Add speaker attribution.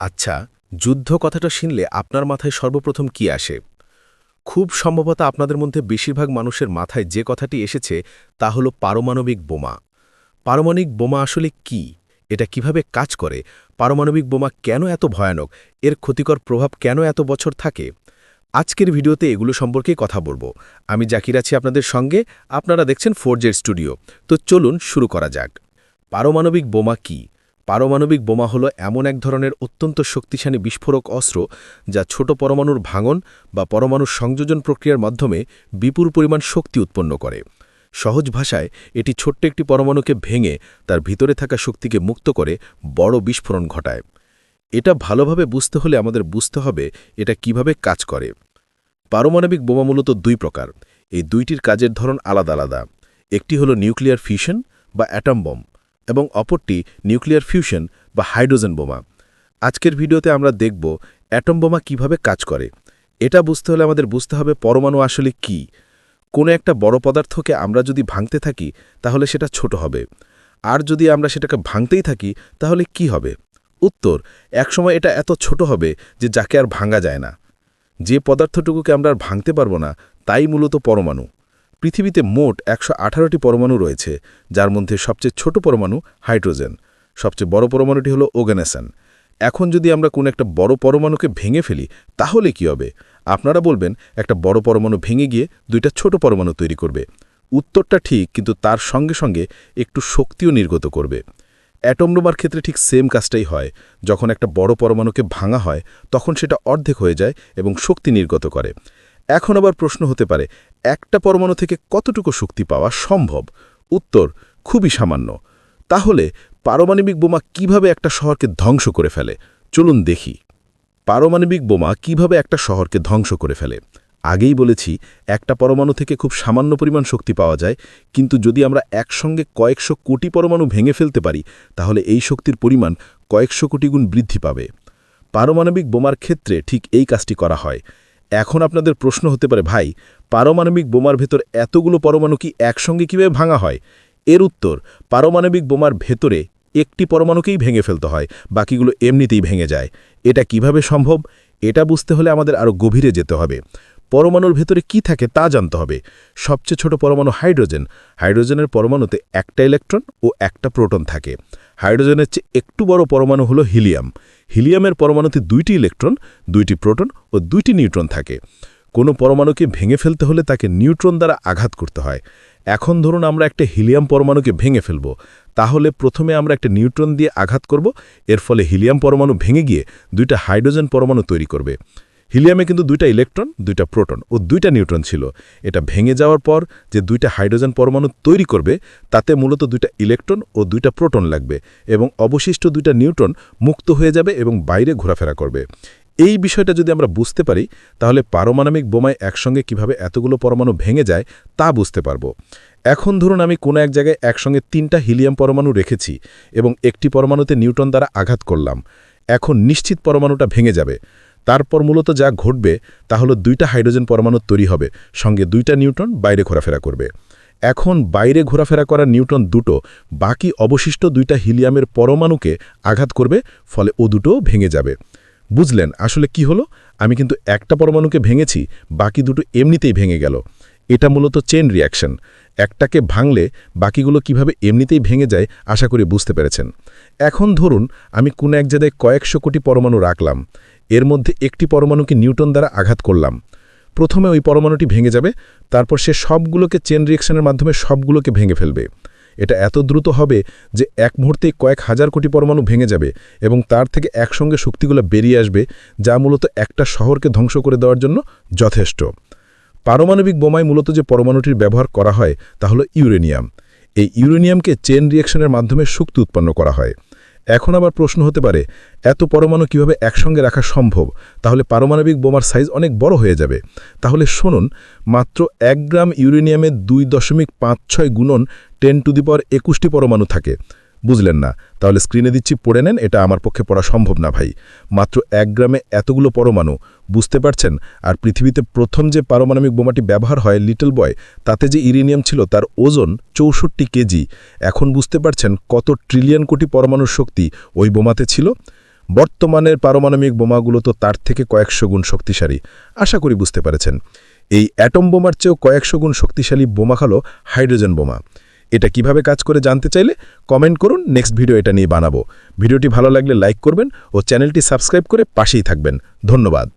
Speaker 1: আচ্ছা যুদ্ধ কথাটা শুনলে আপনার মাথায় সর্বপ্রথম কি আসে? খুব সম্ভবত আপনাদের মধ্যে বেশিরভাগ মানুষের মাথায় যে কথাটি এসেছে তা হল পারমাণবিক বোমা। পারমাণবিক বোমা আসলে কি? এটা কীভাবে কাজ করে? পারমাণবিক বোমা কেন এত ভয়ানক? এর ক্ষতিকর প্রভাব কেন এত বছর থাকে? আজকের ভিডিওতে এগুলো সম্পর্কে কথা বলব। আমি জাকির আছি আপনাদের সঙ্গে, আপনারা দেখছেন ফোরজের স্টুডিও। তো চলুন শুরু করা যাক। পারমাণবিক বোমা কি? পারমাণবিক বোমা হল এমন এক ধরনের অত্যন্ত শক্তিশালী বিস্ফোরক অস্ত্র যা ছোট পরমাণুর ভাঙন বা পরমাণুর সংযোজন প্রক্রিয়ার মাধ্যমে বিপুল পরিমাণ শক্তি উৎপন্ন করে। সহজ ভাষায়, এটি ছোট্ট একটি পরমাণুকে ভেঙে তার ভিতরে থাকা শক্তিকে মুক্ত করে বড় বিস্ফোরণ ঘটায়। এটা ভালোভাবে বুঝতে হলে আমাদের বুঝতে হবে এটা কীভাবে কাজ করে। পারমাণবিক বোমা মূলত দুই প্রকার। এই দুইটির কাজের ধরন আলাদা আলাদা। একটি হল নিউক্লিয়ার ফিশন বা অ্যাটম বম। এবং অপরটি নিউক্লিয়ার ফিউশন বা হাইড্রোজেন বোমা। আজকের ভিডিওতে আমরা দেখব অ্যাটম বোমা কীভাবে কাজ করে। এটা বুঝতে হলে আমাদের বুঝতে হবে পরমাণু আসলে কি। কোনো একটা বড় পদার্থকে আমরা যদি ভাঙতে থাকি, তাহলে সেটা ছোট হবে। আর যদি আমরা সেটাকে ভাঙতেই থাকি, তাহলে কি হবে? উত্তর, একসময় এটা এত ছোট হবে যে যাকে আর ভাঙা যায় না। যে পদার্থটুকুকে আমরা আর ভাঙতে পারব না, তাই মূলত পরমাণু। পৃথিবীতে মোট একশো আঠারোটি পরমাণু রয়েছে, যার মধ্যে সবচেয়ে ছোট পরমাণু হাইড্রোজেন, সবচেয়ে বড় পরমাণুটি হল ওগানেসান এখন যদি আমরা কোনো একটা বড় পরমাণুকে ভেঙে ফেলি, তাহলে কি হবে? আপনারা বলবেন, একটা বড় পরমাণু ভেঙে গিয়ে দুইটা ছোট পরমাণু তৈরি করবে। উত্তরটা ঠিক, কিন্তু তার সঙ্গে সঙ্গে একটু শক্তিও নির্গত করবে। অ্যাটম বোমার ক্ষেত্রে ঠিক সেম কাজটাই হয়। যখন একটা বড় পরমাণুকে ভাঙা হয়, তখন সেটা অর্ধেক হয়ে যায় এবং শক্তি নির্গত করে। এখন আবার প্রশ্ন হতে পারে, একটা পরমাণু থেকে কতটুকু শক্তি পাওয়া সম্ভব? উত্তর, খুবই সামান্য। তাহলে, পারমাণবিক বোমা কীভাবে একটা শহরকে ধ্বংস করে ফেলে? চলুন দেখি। পারমাণবিক বোমা কীভাবে একটা শহরকে ধ্বংস করে ফেলে? আগেই বলেছি, একটা পরমাণু থেকে খুব সামান্য পরিমাণ শক্তি পাওয়া যায়, কিন্তু যদি আমরা একসঙ্গে কয়েকশো কোটি পরমাণু ভেঙে ফেলতে পারি, তাহলে এই শক্তির পরিমাণ কয়েকশো কোটি গুণ বৃদ্ধি পাবে। পারমাণবিক বোমার ক্ষেত্রে ঠিক এই কাজটি করা হয়। এখন আপনাদের প্রশ্ন হতে পারে, ভাই, পারমাণবিক বোমার ভেতর এতগুলো পরমাণু কি একসঙ্গে কীভাবে ভাঙা হয়? এর উত্তর, পারমাণবিক বোমার ভেতরে একটি পরমাণুকেই ভেঙে ফেলতে হয়, বাকিগুলো এমনিতেই ভেঙে যায়। এটা কীভাবে সম্ভব? এটা বুঝতে হলে আমাদের আরও গভীরে যেতে হবে। পরমাণুর ভেতরে কি থাকে তা জানতে হবে। সবচেয়ে ছোট পরমাণু হাইড্রোজেন। হাইড্রোজেনের পরমাণুতে একটা ইলেকট্রন ও একটা প্রোটন থাকে। হাইড্রোজেনের চেয়ে একটু বড় পরমাণু হলো হিলিয়াম। হিলিয়ামের পরমাণুতে দুইটি ইলেকট্রন, দুইটি প্রোটন ও দুইটি নিউট্রন থাকে। কোনো পরমাণুকে ভেঙে ফেলতে হলে তাকে নিউট্রন দ্বারা আঘাত করতে হয়। এখন ধরুন আমরা একটা হিলিয়াম পরমাণুকে ভেঙে ফেলব। তাহলে প্রথমে আমরা একটা নিউট্রন দিয়ে আঘাত করব। এর ফলে হিলিয়াম পরমাণু ভেঙে গিয়ে দুইটা হাইড্রোজেন পরমাণু তৈরি করবে। হিলিয়ামে কিন্তু দুইটা ইলেকট্রন, দুইটা প্রোটন ও দুইটা নিউট্রন ছিল। এটা ভেঙে যাওয়ার পর যে দুইটা হাইড্রোজেন পরমাণু তৈরি করবে, তাতে মূলত দুইটা ইলেকট্রন ও দুইটা প্রোটন লাগবে এবং অবশিষ্ট দুইটা নিউট্রন মুক্ত হয়ে যাবে এবং বাইরে ঘোরাফেরা করবে। এই বিষয়টা যদি আমরা বুঝতে পারি, তাহলে পারমাণবিক বোমায় একসঙ্গে কীভাবে এতগুলো পরমাণু ভেঙে যায়, তা বুঝতে পারব। এখন ধরুন আমি কোনো এক জায়গায় একসঙ্গে তিনটা হিলিয়াম পরমাণু রেখেছি এবং একটি পরমাণুতে নিউটন দ্বারা আঘাত করলাম। এখন নিশ্চিত পরমাণুটা ভেঙে যাবে। তারপর মূলত যা ঘটবে তা হলো দুইটা হাইড্রোজেন পরমাণু তৈরি হবে, সঙ্গে দুইটা নিউটন বাইরে ঘোরাফেরা করবে। এখন বাইরে ঘোরাফেরা করা নিউটন দুটো, বাকি অবশিষ্ট দুইটা হিলিয়ামের পরমাণুকে আঘাত করবে, ফলে ও দুটো ভেঙে যাবে। বুঝলেন আসলে কি হলো? আমি কিন্তু একটা পরমাণুকে ভেঙেছি, বাকি দুটো এমনিতেই ভেঙে গেল। এটা মূলত চেন রিয়াকশন একটাকে ভাঙলে বাকিগুলো কীভাবে এমনিতেই ভেঙে যায় আশা করি বুঝতে পেরেছেন। এখন ধরুন আমি কোনো এক জায়গায় কয়েকশো কোটি পরমাণু রাখলাম। এর মধ্যে একটি পরমাণুকে নিউটন দ্বারা আঘাত করলাম। প্রথমে ওই পরমাণুটি ভেঙে যাবে, তারপর সে সবগুলোকে চেন রিয়েকশনের মাধ্যমে সবগুলোকে ভেঙে ফেলবে। এটা এত দ্রুত হবে যে এক মুহূর্তেই কয়েক হাজার কোটি পরমাণু ভেঙে যাবে এবং তার থেকে একসঙ্গে শক্তিগুলো বেরিয়ে আসবে, যা মূলত একটা শহরকে ধ্বংস করে দেওয়ার জন্য যথেষ্ট। পারমাণবিক বোমায় মূলত যে পরমাণুটির ব্যবহার করা হয় তা হলো ইউরেনিয়াম। এই ইউরেনিয়ামকে চেন রিয়েকশনের মাধ্যমে শক্তি উৎপন্ন করা হয়। এখন আবার প্রশ্ন হতে পারে, এত পরমাণু কীভাবে একসঙ্গে রাখা সম্ভব? তাহলে পারমাণবিক বোমার সাইজ অনেক বড় হয়ে যাবে। তাহলে শুনুন, মাত্র এক গ্রাম ইউরেনিয়ামে দুই দশমিক পাঁচ ছয় গুণন টেন টু দি পাওয়ার একুশটি পরমাণু থাকে। বুঝলেন না। তাহলে স্ক্রিনে দিচ্ছি, পড়ে নেন, এটা আমার পক্ষে পড়া সম্ভব না ভাই। মাত্র এক গ্রামে এতগুলো পরমাণু, বুঝতে পারছেন? আর পৃথিবীতে প্রথম যে পারমাণবিক বোমাটি ব্যবহার হয় লিটল বয় তাতে যে ইউরেনিয়াম ছিল তার ওজন চৌষট্টি কেজি। এখন বুঝতে পারছেন কত ট্রিলিয়ন কোটি পরমাণুর শক্তি ওই বোমাতে ছিল?
Speaker 2: বর্তমানের পারমাণবিক বোমাগুলো তো তার থেকে কয়েকশো গুণ শক্তিশালী। আশা করি বুঝতে পেরেছেন। এই অ্যাটম বোমার চেয়েও কয়েকশো গুণ শক্তিশালী বোমা হলো হাইড্রোজেন বোমা। এটা কীভাবে কাজ করে জানতে চাইলে কমেন্ট করুন, নেক্সট ভিডিও এটা নিয়ে বানাবো। ভিডিওটি ভালো লাগলে লাইক করবেন ও চ্যানেলটি সাবস্ক্রাইব করে পাশেই থাকবেন। ধন্যবাদ।